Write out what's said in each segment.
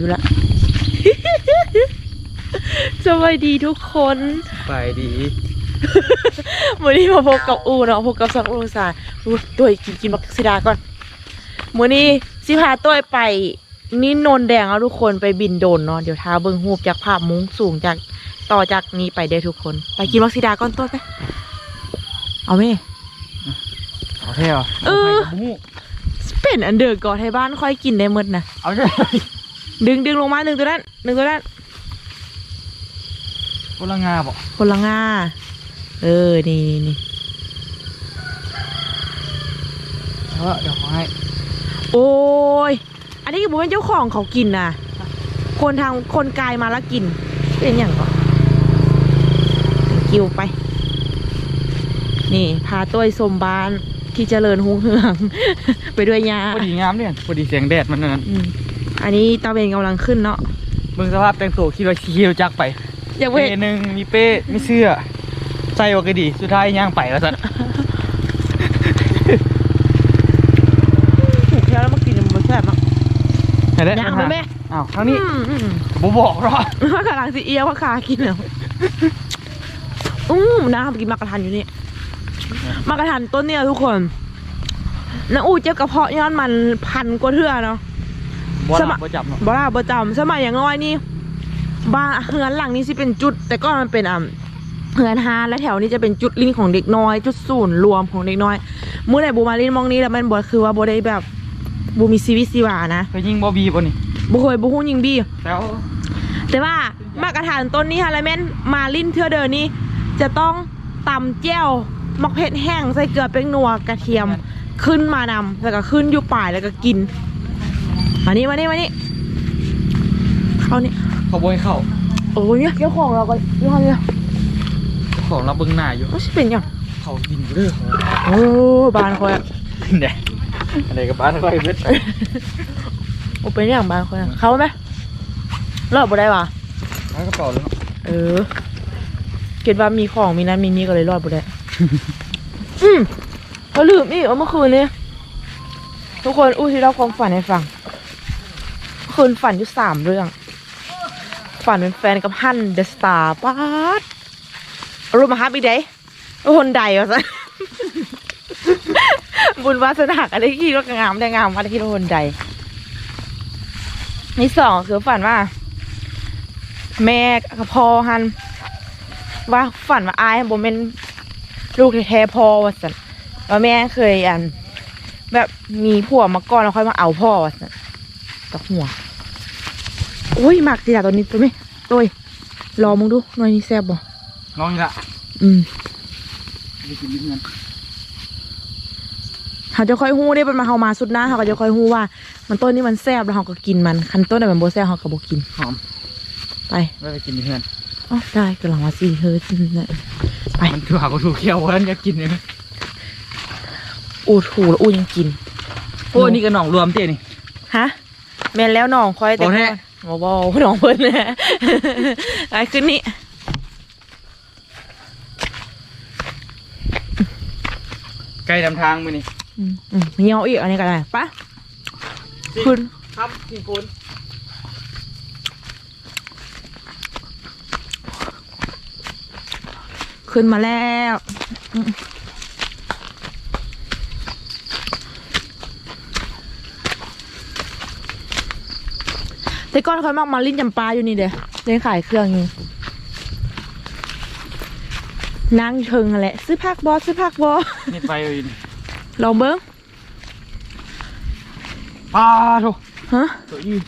ดูละสวัสดีทุกคนไปดีวันนี้มาพบกับอูเนาะพบกับสองอูสาอูตัวกินกินบักซิดาก่อนมื้อนี้สิพาตัวไปนี่นนแดงเอาทุกคนไปบินโดรนเนาะเดี๋ยวท้าเบิ่งรูปจากภาพมุ้งสูงจากต่อจากนี้ไปเด้อทุกคน ไปกินบักซิดาก่อนตัวไป เอาไหมเอาเท่เหรอเออาไปกับหมูเป็นอันเดอร์ก่อนให้บ้านค่อยกินได้หมดนะเอาใช่ ดึงดึงลงมาหนึ่งตัวนั้นหนึ่งตัวนั้นคนละงาบอกคนละง่าเออ นี่นี่นี่เออเดี๋ยวขอให้ โอ้ย อันนี้คือบุเป็นเจ้าของเขากินนะคนทางคนกายมาแล้วกิน เป็นอย่างก่อนกิวไป นี่ พาตัวสมบ้านที่เจริญหุ่งเฮือง ไปด้วยยาพอดีงามเนี่ยพอดีเสียงแดดมันนั่น อืมอันนี้ตาเวนกำลังขึ้นเนาะมึงสภาพแต่งตัวคิดว่าขี่รถจักรไปอยากไปเป้หนึ่งมีเป้มีเสื้อใส่ว่าก็ดีสุดท้ายย่างไปแล้วสันถูกแล้วมากินมันแซ่บเนาะเห็นไหมย่างไปแม่อ้าวครั้งนี้อืมอืมผมบอกหรอกว่ากำลังสิเอียวว่าคากินเหรออืมนะครับกินมากระทันอยู่นี่มากระทันต้นเนี่ยทุกคนน้าอูเจ็บกระเพาะย้อนมันพันกว่าเทื่อเนาะ บ่สหมัลัคบรบ่จับเนาะบลาประจำสมัยอย่างน้อยนี่บ้านเฮือนหลังนี้สิเป็นจุด แต่ก็มันเป็นอ่าเฮือนฮานและแถวนี้จะเป็นจุดลิ้นของเด็กน้อย จุดศูนย์รวมของเด็กน้อยเมื่อไหร่บูมาลิ้นมองนี้แล้วมันบอคือว่าบูได้แบบบูมีชีวิตชีวานะเคยยิงบอบีป่ะนี่บูเคยบูฮู้ยิงบี้แล้วแต่ว่ามากระถานต้นนี้ฮะไรแม่นมาลิ้นเทือเดินนี้จะต้องตำแจ้วมักเผ็ดแห้งใส่เกลือเป็นนัวกระเทียมขึ้นมานำแล้วก็ขึ้นอยู่ป่ายแล้วก็กิน มานี่มานี่มานี่เข้านี่เขาบอยเข้าโอ้ยเนี่ยเจ้าของเราก็ยี่ห้อเนี่ยของเราเบิ้งหน้าอยู่ไม่ใช่เป็นหยังเขากินอยู่เด้อเขาโอ้บานคอยอะเนี่ยอะไรกับบ้านเขาไอ้เบ็ดโอ้เป็นอย่างบานคอยอะเขาไหมรอดบ่ได้วะเอากระเป๋าเลยเนาะเออ เกิดว่ามีของมีนั้นมีนี้ก็เลยรอดบ่ได้อืมเขาลืมอีกว่าเมื่อคืนนี้ทุกคนอู้ที่เราความฝันให้ฟังเมื่อ คืนฝันอยู่สามเรื่อง ฝันเป็นแฟนกับฮันเดอะสตาร์ป๊าดรู้มาฮับอีกเด้คนใดวะซะบุญวาสนาอะไรที่ว่างามได้งามว่าที่คนใดนี่สองคือฝันว่า แม่กับพ่อฮัน ว่าฝันว่าอายบ่แม่นลูกแท้ๆพ่อว่าสันว่าแม่เคยอัน แบบมีผัวมาก่อนแล้วค่อยมาเอาพ่อว่าสัน ตกหัวโอ้ยหมักจีดาตัวนี้ตัวนี้ตัวนี้รอมึงดูหน่อยนี้แซ่บบ่น้องนี่ละอืมไปกินนิดนึงเขาจะค่อยฮู้ได้เป็นมาเฮามาสุดหน้าเขาก็จะค่อยฮู้ว่า มันต้นนี้มันแซ่บแล้วเขาก็กินมันคันต้นไหนมันบ่แซ่บเขาก็บ่กินหอมไปไม่ไปกินนิดนึงอ๋อได้กำลังว่าสิเฮ้ยไปมันคือหาก็ถูกเขี้ยวเพราะฉะนั้นอยากกินเลยอูดหูแล้วอูดยังกินโอ้นี่ก็หนองรวมเต้นี่ฮะ แม่นแล้วน้องคอยแต่บ่แท้บอบอน้องเพิ่นแน่ไอ้ขึ้นนี่ไกลนำทางมือนี่อืมอืมเหี่ยวอีกอันนี้ก็ได้ปะขึ้นครับกินปูนขึ้นมาแล้วอืม แต่ก่อนคอยมักมาลิ้นจำปาอยู่นี่เด้เล่นขายเครื่องอยู่นั่งเชิงนั่นแหละซื้อผักบอซื้อผักบอนี่ไปเลยนี่ลองเบิ้งปลาโถฮะตัวอี้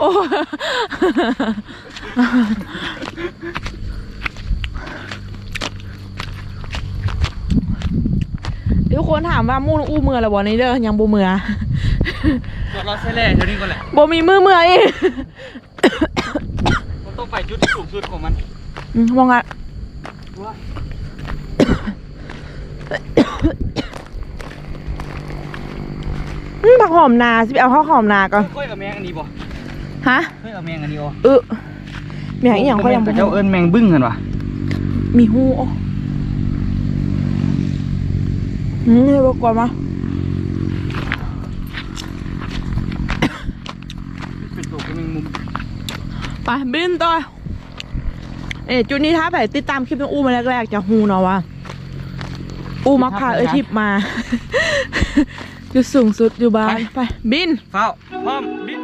โอ้เดี๋ยวคนถามว่ามู่นอู้เมือแล้วบอนี่เด้อยังบูเมือ ตัวเราใช้แร่เท่านี้ก็แหละบมีมือเมืออีกมันต้องไปจุดที่สูงสุดของมันอืมมองอะว่าอืมผักหอมนาสิไปเอาข้าวหอมนาก่อนค่อยกับแมงอันนี้บ่ฮะค่อยกับแมงอันนี้บ่เออแม่งอีหยังเขายังบ่เจ้าเอิญแมงบึ้งกันวะมีหูอ๋ออืมเลยบอกก่อนมา แมงมุม ไปบินต่อเอ๊ะจุดนี้ถ้าไปติดตามคลิปน้องอู้มาแรกๆ จะฮูเนาะว่า อู้มักพาเอ้ยทิพย์มาจุดสูงสุดอยู่บ้านไปบิน เฝ้าพร้อมบิน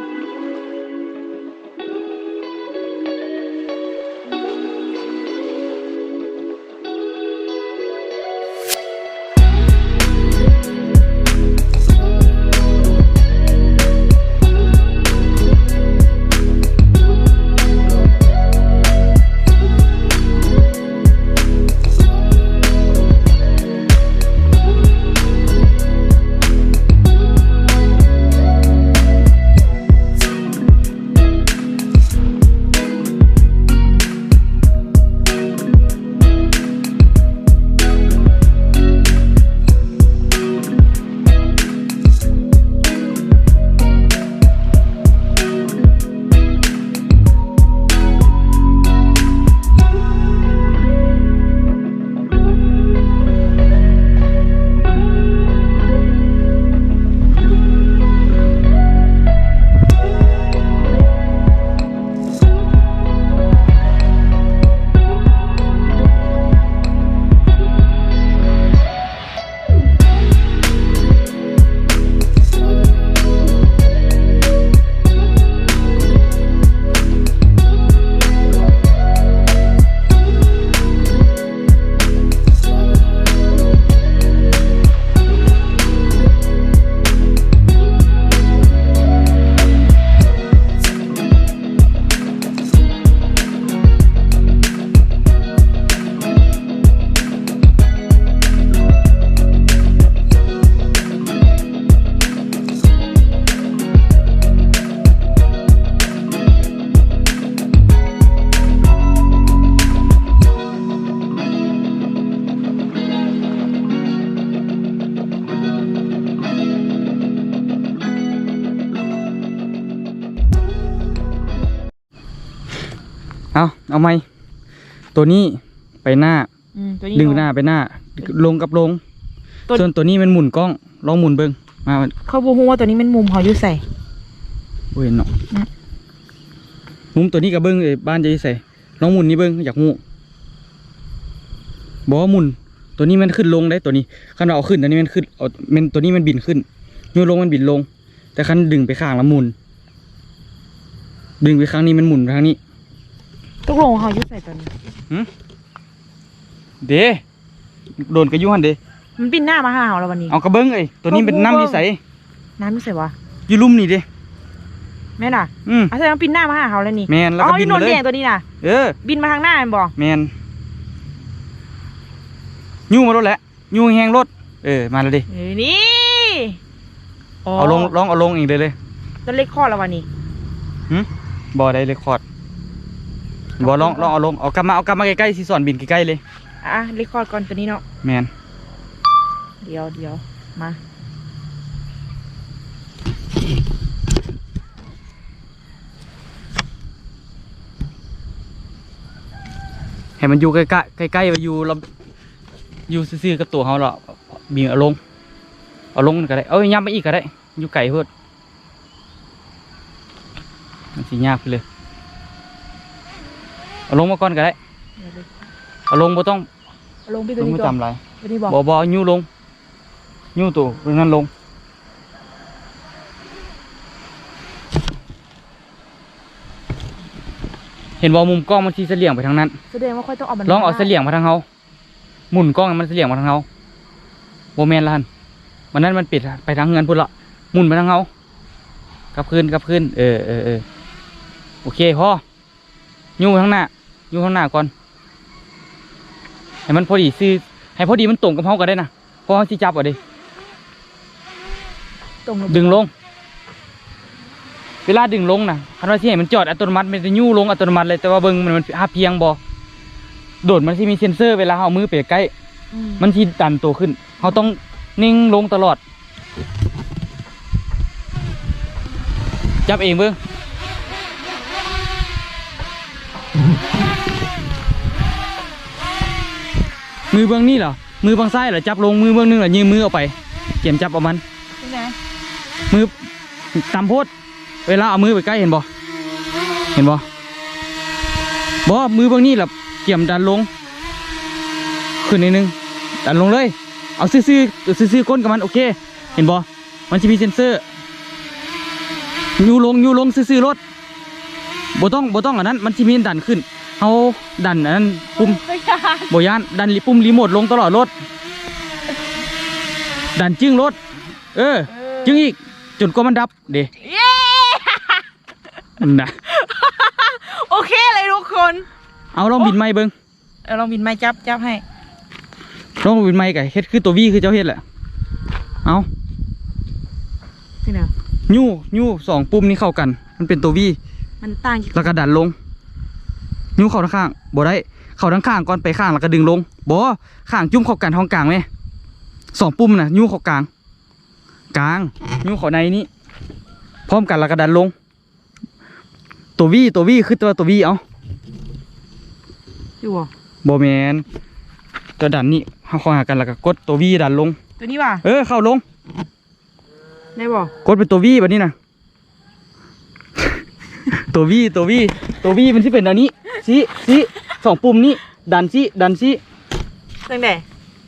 เอาเอาไหมตัวนี้ไปหน้า อืมตัวนี้ดึงเะหน้าไปหน้า ลงกับลง ตัว ส่วนตัวนี้มันหมุนกล้อง ลองหมุนเบิ้งมาเขาบอกว่าตัวนี้มันมุมเขาอยู่ใส่ เว้ยเนาะอืม มุมตัวนี้กับเบิ้งเอ้ยบ้านจะใส่ลองหมุนนี่เบิ้งอยากงูบอกว่าหมุน ตัวนี้มันขึ้นลงได้ตัวนี้คันเราเอาขึ้นตัวนี้มันขึ้นเอามันตัวนี้มันบินขึ้นโยนลงมันบินลง แต่คันดึงไปข้างแล้วหมุน ดึงไปข้างนี้มันหมุนไปข้างนี้ ตกลงเขาอยู่ใส่ตัวนี้เดโดนกระยุหันเดมันบินหน้ามาหาเราแล้ววันนี้ เอากระเบิ้งเอ้ยตัวนี้เป็นน้ำที่ใสน้ำอยู่ใส่วะอยู่ลุ่มนี่เด้แม่น่ะอืมอาแสดงว่าบินหน้ามาหาเขาแล้วนี่แมนแล้วอ๋ก็อบินี่นโนมานเลยแดงตัวนี้น่ะเออบินมาทางหน้าแมันบอกแมนยูมารถแหละยูแหงรถเออมาแล้วดิเอ้ยนี่เอาลงลองเอาลงอีกเลยเลยตัวเล็กข้อแล้ววันนี้บอได้เลยคอร์ด บอลองลองเอาลงเอากลับมาเอากลับมาใกล้ๆสิสอนบินใกล้ๆเลย อะเล็กข้อก่อนตัวนี้เนาะแมนเดี๋ยวเดี๋ยวมาให้มันอยู่ใกล้ๆใกล้ๆอยู่เราอยู่ซื่อๆกับตัวเขาหรอบีบเอาลง เอาลงก็ได้ เอาย้ำไปอีกก็ได้ อยู่ไก่เพื่อมันสิยากไปเลย เอาลงมาก่อนก็ได้เดี๋ยวเลยเอาลงบ่ต้องเอาลงพี่ลตัวงนี้ไม่ก่อนต่ำไรตัวนี้บอกบอบอยูลงยูตัวเรื่องนั้นลงเห็นบอมุมกล้องมันทีเสลี่ยงไปทางนั้น แสดงว่าค่อยต้องเอามันลองเอาได้เสลี่ยงมาทางเขาหมุนกล้องให้มันเสลี่ยงมาทางเขาโบแมนละหันวันนั้นมันปิดไปทางเงินพุ่นละหมุนไปทางเขากลับคืนกลับคืนเออเออเออโอเคพอยูข้างหน้า ยูข้างหน้าก่อน ให้มันพอดีซื้อให้พอดีมันตรงกับเขาก็ได้นะเพราะเขาที่จับอะดิตรงดึงลง เวลาดึงลงนะคันว่าที่ให้มันจอดอัตโนมัติมันจะยู่ลงอัตโนมัติเลยแต่ว่าเบิ้งมันมันหาเพียงบอโดดมันที่มีเซ็นเซอร์เวลาเอามือไปใกล้อืมมันที่ดันตัวขึ้นเขาต้องนิ่งลงตลอด จับเองเบิ้ง มือเบื้องนี่เหรอ มือเบื้องซ้ายเหรอจับลงมือเบื้องนึงเหรอยืมมือออกไป เกี่ยมจับเอามันเป็นไงมือตำโพดเวลาเอามือไปใกล้เห็นบ่เห็นบ่บ่มือเบางนี่แหละเกี่ยมดันลง ขึ้นนิดนึง ดันลงเลย เอาซื่อๆซื่อๆก้นกับมันโอเค เห็นบ่มันจะมีเซ็นเซอร์ยูลงยูลงซื่อๆรถบ่ต้องบ่ต้องอันนั้น มันจะมีดันขึ้น เอาดันอันนั้นปุ่มไม่ยานบ่ยานดันปุ่มรีโมทลงตลอดรถ ดันจึงรถ เออ จึงอีกจนกว่ามันดับเด้เย้นะโอเคเลยทุกคน เอาลองบินไม้เบิ่งเอาลองบินไม้จับจับให้ลองบินไม้กับเฮ็ดคือตัววีคือเจ้าเฮ็ดแหละเอาที่ไหนยูยูสองปุ่มนี้เข้ากัน มันเป็นตัววีมันต่างจากแล้วก็ดันลง ยูเข้าทางข้างบ่ได้เข้าทางข้างก่อนไปข้างแล้วก็ดึงลงบ่ข้างจุ่มเข้ากันท้องกลางไหมสองปุ่มน่ะยูเข้ากลาง กลางยูเข้าในนี้พร้อมกันแล้วก็ดันลง ตัววีตัววีคือตัวตัววีเอาอยู่บ่บ่แมนตัวดันนี่เข้าเข้าหากันแล้วก็กดตัววีดันลง ตัวนี้ว่ะเออเข้าลงได้บ่กดเป็นตัววีแบบนี้นะตัววีตัววีตัววีมันที่เป็นอันนี้ ซีซีสองปุ่มนี้ดันซีดันซีตั้งแต่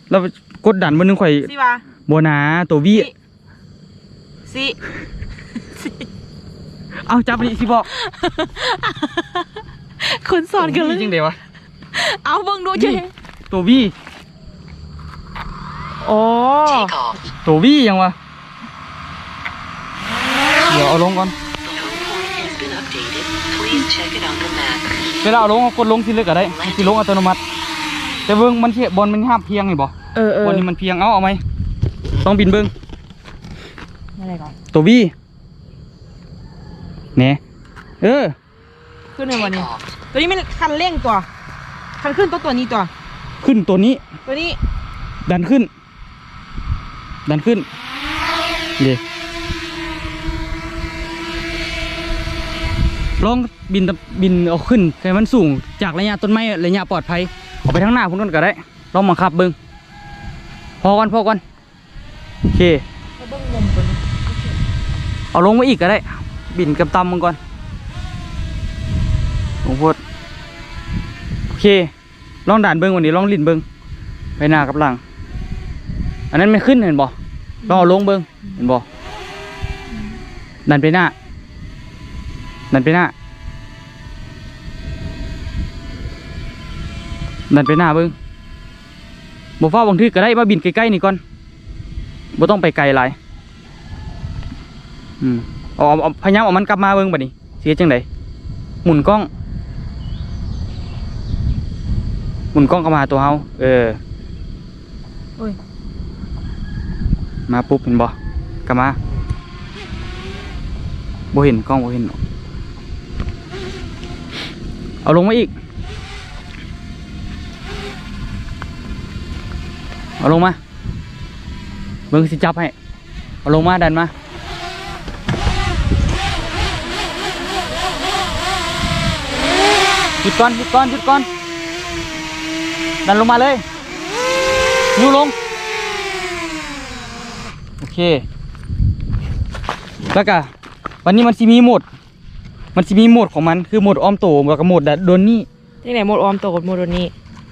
แล้วกดดันมันนึงข่อยสิว่ะโบนาตัววีสิเอาจับนี่สิบอกคนสอนกันเลจริงเดี๋ยววะเอาเบิ่งดูเจ๊ตัววีโอ้ Take off. ตัววียังวะเดี๋ยวเอาลงก่อน The home point has been updated. Please check it on the map. เวลาเอาลงเอากดลงสิเลือกก็ได้มันสิลงอัตโนมัติ แต่เบิ้งมันเทียบอลมันห้ามเพียงนี่บ่เออเออบอลนี้มันเพียงเอาเอาไหมต้องบินเบิ้งอะไรก่อนตัววีเนี่ยเออขึ้นในวัน Take นี้ off. ตัวนี้มันคันเร่งตัวคันขึ้นตัวตัวนี้ตัว ขึ้นตัวนี้ ตัวนี้ ดันขึ้น ดันขึ้นเดี๋ยว ลองบินบินเอาขึ้นให้มันสูงจากระยะต้นไม้ระยะปลอดภัยออกไปทางหน้าพุ่นก่อนก็ได้ลองบังคับเบิ้งพอก่อนพอก่อนโอเคเบิ่งมุมตัวนี้เอาลงมาอีกก็ได้ บินกับตำมึงก่อนลงโพดโอเค ลองด่านเบิ้งวันนี้ลองลินเบิ้งไปหน้ากับหลัง อันนั้นไม่ขึ้นเห็นบ่ลองเอาลงเบิ้งเห็นบ่ดันไปหน้า ดันไปหน้า ดันไปหน้าเบิ้งบ่ฟ้าบางทีก็ได้มาบินใกล้ๆนี่ก่อนบ่ต้องไปไกลหลายอืมเอาเอาเอาพยายามเอามันกลับมาเบิ่งบัดนี้เสียจังไดหมุนกล้อง หมุนกล้องเข้ามาหาตัวเฮาเออโอ้ยมาปุ๊บเห็นบ่กลับมาบ่เห็นกล้องบ่เห็น เอาลงมาอีก เอาลงมาเบิ่งสิจับให้ เอาลงมาดันมา หยุดก่อนหยุดก่อนหยุดก่อน ดันลงมาเลยยูลง โอเค แล้วก็วันนี้มันจะมีหมด มันจะมีโหมดของมันคือโหมดออมโตแล้วก็โหมดดัดโดนนี่ที่ไหนโหมดออมตัวกับโหมดตัวนี้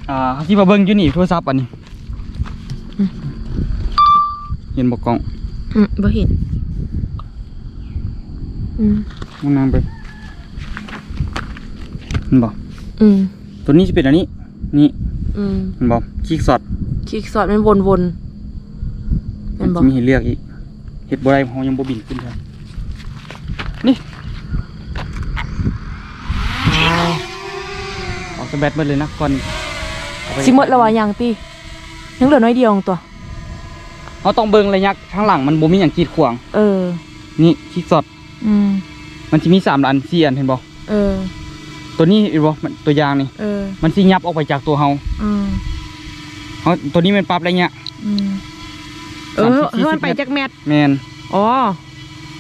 อ่าที่มาเบิ้งอยู่นี่โทรศัพท์อันนี้อืมเห็นบอกกล้องอืมบ่เห็นอืมมึงนั่งเบิ้งเห็นบอกอืมตัวนี้จะเป็นอันนี้ นี่อืมเห็นบอกคลิกสอดคลิกสอดมันวนวนๆมัมันนบอจะกมีให้เลือกอีกเห็ดบ่ได้เพราะยังบ่บินขึ้นครับนี่เอา สแบตหมาเลยนะก่อนเอาไปสิหมดแล้ววะยังตียังเหลือน้อยเดียวของตัว เขาต้องเบิ่งระยะข้างหลังมันบ่มีอย่างกีดขวางเออ นี่คลิกสอดอืม มันจะมีสามอันสี่อันเห็นบ่เออ ตัวนี้เห็นบ่มันตัวอยางนี่ เออ มันสิยับออกไปจากตัวเฮาอืม เฮาตัวนี้มันปรับระยะ อืม เอสามอสิบสี่ให้มันสิบไปเมตรจากแมทแมนอ๋อ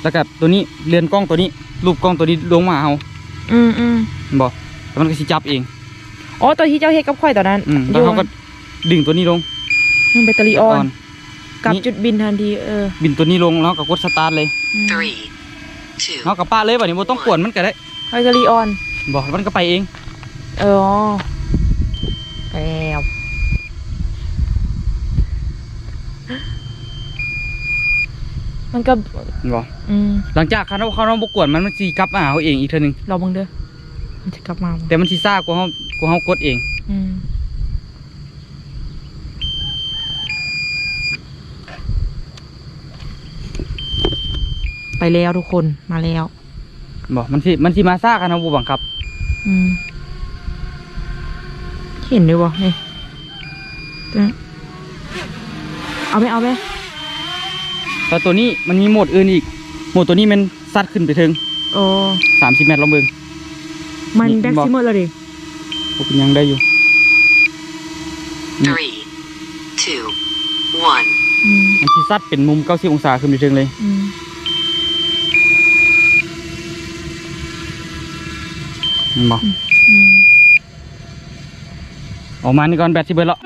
แล้วก็ตัวนี้เรือนกล้องตัวนี้ รูปกล้องตัวนี้ลงมาเฮาอืมอืมเห็นบ่แล้วมันก็สิจับเอง อ๋อตัวที่เจ้าเฮ็ดกับข่อยตอนนั้นอืมแล้วเขาก็ดึงตัวนี้ลงมันแบตเตอรี่ออนกับนี่จุดบินทันทีเออ บินตัวนี้ลงแล้วก็กดสตาร์ทเลยอืม Three, two, เฮากับป้าเลยบัดนี้บ่ต้องกวนมันก็ได้ไฟกะลีออน บอกมันก็ไปเอง เออไปแล้วมันก็บอกอืมหลังจากเขาเขาเราบกวนมันมันสีกลับมาหาเขาเองอีกเท่านึงรอเบังเด้อ มันจะกลับมาบ่แต่มันสีซ่ากว่าเขากว่าเขากดเอง อืมไปแล้วทุกคนมาแล้ว บอกมันสิมันสีมาซ่ากันเขาบบังคับ อืม เห็นด้วยวะนี่ตัวนี้เอาไหมเอาไหมแต่ตัวนี้มันมีโหมดอื่นอีก โหมดตัวนี้มันซัดขึ้นไปถึงโอ้สามสิบเมตรลองเบิง มันนี่แบ็กบอกซิเมอร์แล้วดิพวกยังได้อยู่ Mm. Three, two, one. อืมมันสิซัดเป็นมุมเก้าสิบองศาขึ้นไปถึงเลยอืมเห็นบอกอืมออกมานี่ก่อนแบตสิเบิดแล้ว